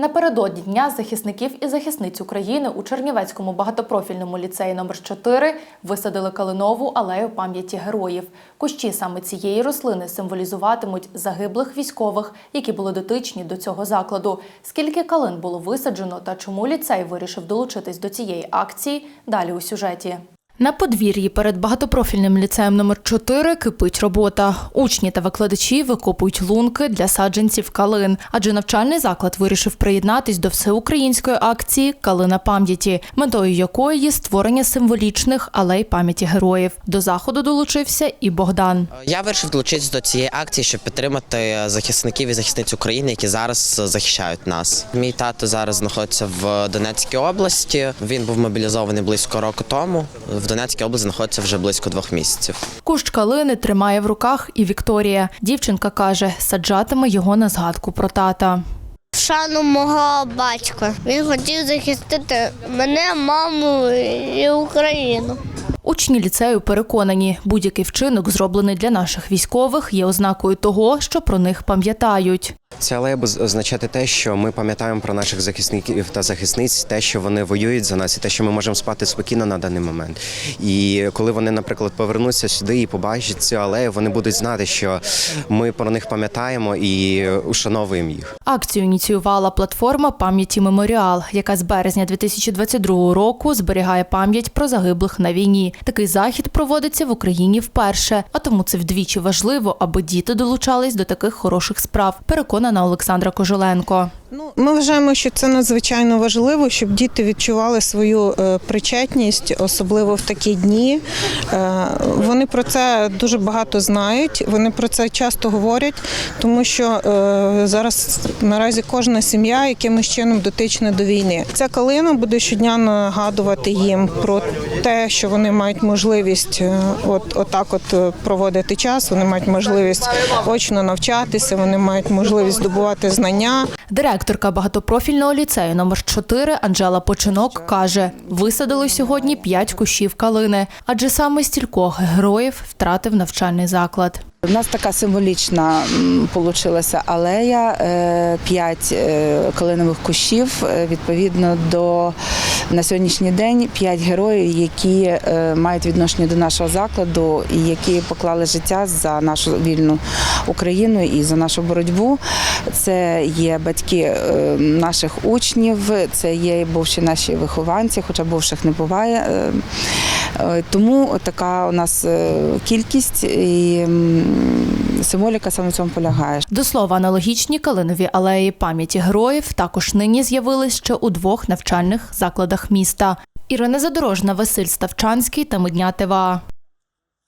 Напередодні Дня захисників і захисниць України у Чернівецькому багатопрофільному ліцеї номер 4 висадили калинову алею пам'яті героїв. Кущі саме цієї рослини символізуватимуть загиблих військових, які були дотичні до цього закладу. Скільки калин було висаджено та чому ліцей вирішив долучитись до цієї акції? Далі у сюжеті. На подвір'ї перед багатопрофільним ліцеєм номер 4 кипить робота. Учні та викладачі викопують лунки для саджанців калин, адже навчальний заклад вирішив приєднатись до всеукраїнської акції Калина пам'яті, метою якої є створення символічних алей пам'яті героїв. До заходу долучився і Богдан. Я вирішив долучитися до цієї акції, щоб підтримати захисників і захисниць України, які зараз захищають нас. Мій тато зараз знаходиться в Донецькій області. Він був мобілізований близько року тому. В Донецькій області знаходиться вже близько двох місяців. Кущ калини тримає в руках і Вікторія. Дівчинка каже, саджатиме його на згадку про тата. в шану мого батька. Він хотів захистити мене, маму і Україну. Учні ліцею переконані, будь-який вчинок, зроблений для наших військових, є ознакою того, що про них пам'ятають. Алея буде означати те, що ми пам'ятаємо про наших захисників та захисниць, те, що вони воюють за нас, і те, що ми можемо спати спокійно на даний момент. І коли вони, наприклад, повернуться сюди і побачать цю алею, вони будуть знати, що ми про них пам'ятаємо і ушановуємо їх. Акцію ініціювала платформа пам'яті Меморіал, яка з березня 2022 року зберігає пам'ять про загиблих на війні. Такий захід проводиться в Україні вперше, а тому це вдвічі важливо, аби діти долучались до таких хороших справ. Переконана Олександра Кожеленко. Ну, ми вважаємо, що це надзвичайно важливо, щоб діти відчували свою е, причетність, особливо в такі дні. Е, Вони про це дуже багато знають, вони про це часто говорять, тому що е, зараз наразі кожна сім'я якимось чином дотична до війни. Ця калина буде щодня нагадувати їм про те, що вони мають можливість е, от отак, от е, проводити час. Вони мають можливість очно навчатися, вони мають можливість здобувати знання. Директорка багатопрофільного ліцею номер 4 Анжела Починок каже: висадили сьогодні п'ять кущів калини, адже саме стількох героїв втратив навчальний заклад. У нас така символічна получилася алея, е, п'ять е, калинових кущів. е, Відповідно до на сьогоднішній день п'ять героїв, які мають відношення до нашого закладу і які поклали життя за нашу вільну Україну і за нашу боротьбу. Це є батьки наших учнів, це є бувші наші вихованці, хоча бувших не буває. Тому така у нас кількість символіка саме в цьому полягає. До слова, аналогічні калинові алеї пам'яті героїв також нині з'явились ще у двох навчальних закладах міста. Ірина Задорожна, Василь Ставчанський та Медня ТВА.